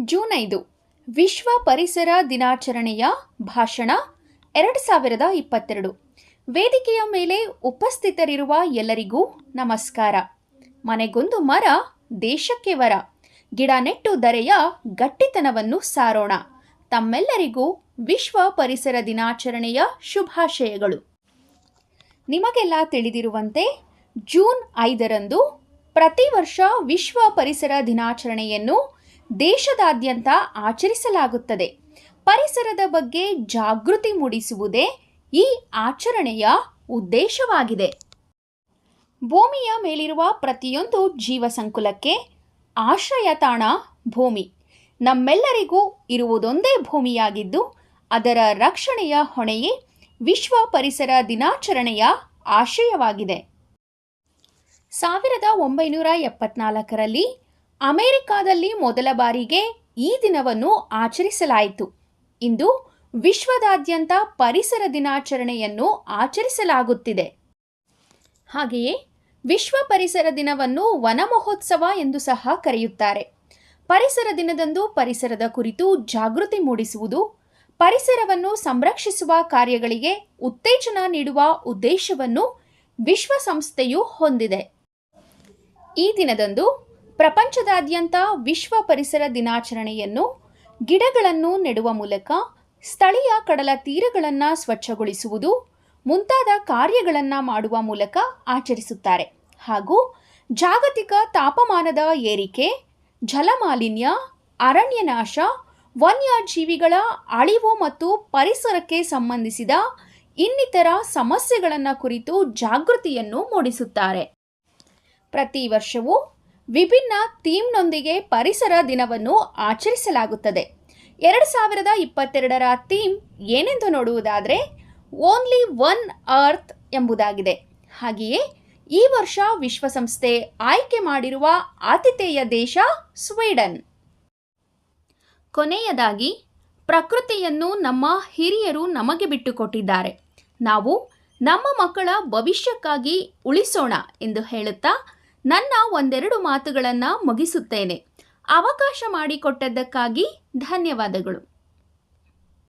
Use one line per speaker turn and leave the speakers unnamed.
June ಐದು, ವಿಶ್ವ ಪರಿಸರ ದಿನಾಚರಣೆಯ ಭಾಷಣ ಎರಡು ಸಾವಿರದ ಇಪ್ಪತ್ತೆರಡು. ವೇದಿಕೆಯ ಮೇಲೆ ಉಪಸ್ಥಿತರಿರುವ ಎಲ್ಲರಿಗೂ ನಮಸ್ಕಾರ. ಮನೆಗೊಂದು ಮರ, ದೇಶಕ್ಕೆ ವರ. ಗಿಡ ನೆಟ್ಟು ದರೆಯ ಗಟ್ಟಿತನವನ್ನು ಸಾರೋಣ. ತಮ್ಮೆಲ್ಲರಿಗೂ ವಿಶ್ವ ಪರಿಸರ ದಿನಾಚರಣೆಯ ಶುಭಾಶಯಗಳು. ನಿಮಗೆಲ್ಲ ತಿಳಿದಿರುವಂತೆ ಜೂನ್ ಐದರಂದು ಪ್ರತಿ ವರ್ಷ ವಿಶ್ವ ಪರಿಸರ ದಿನಾಚರಣೆಯನ್ನು ದೇಶದಾದ್ಯಂತ ಆಚರಿಸಲಾಗುತ್ತದೆ. ಪರಿಸರದ ಬಗ್ಗೆ ಜಾಗೃತಿ ಮೂಡಿಸುವುದೇ ಈ ಆಚರಣೆಯ ಉದ್ದೇಶವಾಗಿದೆ. ಭೂಮಿಯ ಮೇಲಿರುವ ಪ್ರತಿಯೊಂದು ಜೀವಸಂಕುಲಕ್ಕೆ ಆಶ್ರಯ ತಾಣ ಭೂಮಿ. ನಮ್ಮೆಲ್ಲರಿಗೂ ಇರುವುದೊಂದೇ ಭೂಮಿಯಾಗಿದ್ದು, ಅದರ ರಕ್ಷಣೆಯ ಹೊಣೆಯೇ ವಿಶ್ವ ಪರಿಸರ ದಿನಾಚರಣೆಯ ಆಶಯವಾಗಿದೆ. ಸಾವಿರದ ಒಂಬೈನೂರ ಎಪ್ಪತ್ನಾಲ್ಕರಲ್ಲಿ ಅಮೆರಿಕಾದಲ್ಲಿ ಮೊದಲ ಬಾರಿಗೆ ಈ ದಿನವನ್ನು ಆಚರಿಸಲಾಯಿತು. ಇಂದು ವಿಶ್ವದಾದ್ಯಂತ ಪರಿಸರ ದಿನಾಚರಣೆಯನ್ನು ಆಚರಿಸಲಾಗುತ್ತಿದೆ. ಹಾಗೆಯೇ ವಿಶ್ವ ಪರಿಸರ ದಿನವನ್ನು ವನ ಮಹೋತ್ಸವ ಎಂದು ಸಹ ಕರೆಯುತ್ತಾರೆ. ಪರಿಸರ ದಿನದಂದು ಪರಿಸರದ ಕುರಿತು ಜಾಗೃತಿ ಮೂಡಿಸುವುದು, ಪರಿಸರವನ್ನು ಸಂರಕ್ಷಿಸುವ ಕಾರ್ಯಗಳಿಗೆ ಉತ್ತೇಜನ ನೀಡುವ ಉದ್ದೇಶವನ್ನು ವಿಶ್ವಸಂಸ್ಥೆಯು ಹೊಂದಿದೆ. ಈ ದಿನದಂದು ಪ್ರಪಂಚದಾದ್ಯಂತ ವಿಶ್ವ ಪರಿಸರ ದಿನಾಚರಣೆಯನ್ನು ಗಿಡಗಳನ್ನು ನೆಡುವ ಮೂಲಕ ಸ್ಥಳೀಯ ಕಡಲ ತೀರಗಳನ್ನು ಸ್ವಚ್ಛಗೊಳಿಸುವುದು, ಮುಂತಾದ ಕಾರ್ಯಗಳನ್ನು ಮಾಡುವ ಮೂಲಕ ಆಚರಿಸುತ್ತಾರೆ. ಹಾಗೂ ಜಾಗತಿಕ ತಾಪಮಾನದ ಏರಿಕೆ, ಜಲಮಾಲಿನ್ಯ, ಅರಣ್ಯನಾಶ, ವನ್ಯಜೀವಿಗಳ ಅಳಿವು ಮತ್ತು ಪರಿಸರಕ್ಕೆ ಸಂಬಂಧಿಸಿದ ಇನ್ನಿತರ ಸಮಸ್ಯೆಗಳನ್ನು ಕುರಿತು ಜಾಗೃತಿಯನ್ನು ಮೂಡಿಸುತ್ತಾರೆ. ಪ್ರತಿ ವರ್ಷವೂ ವಿಭಿನ್ನ ಥೀಮ್ನೊಂದಿಗೆ ಪರಿಸರ ದಿನವನ್ನು ಆಚರಿಸಲಾಗುತ್ತದೆ. ಎರಡು ಸಾವಿರದ ಇಪ್ಪತ್ತೆರಡರ ಥೀಮ್ ಏನೆಂದು ನೋಡುವುದಾದರೆ ಓನ್ಲಿ ಒನ್ ಅರ್ತ್ ಎಂಬುದಾಗಿದೆ. ಹಾಗೆಯೇ, ಈ ವರ್ಷ ವಿಶ್ವಸಂಸ್ಥೆ ಆಯ್ಕೆ ಮಾಡಿರುವ ಆತಿಥೇಯ ದೇಶ ಸ್ವೀಡನ್. ಕೊನೆಯದಾಗಿ, ಪ್ರಕೃತಿಯನ್ನು ನಮ್ಮ ಹಿರಿಯರು ನಮಗೆ ಬಿಟ್ಟುಕೊಟ್ಟಿದ್ದಾರೆ. ನಾವು ನಮ್ಮ ಮಕ್ಕಳ ಭವಿಷ್ಯಕ್ಕಾಗಿ ಉಳಿಸೋಣ ಎಂದು ಹೇಳುತ್ತಾ ನನ್ನ ಒಂದೆರಡು ಮಾತುಗಳನ್ನು ಮುಗಿಸುತ್ತೇನೆ. ಅವಕಾಶ ಮಾಡಿಕೊಟ್ಟದ್ದಕ್ಕಾಗಿ ಧನ್ಯವಾದಗಳು.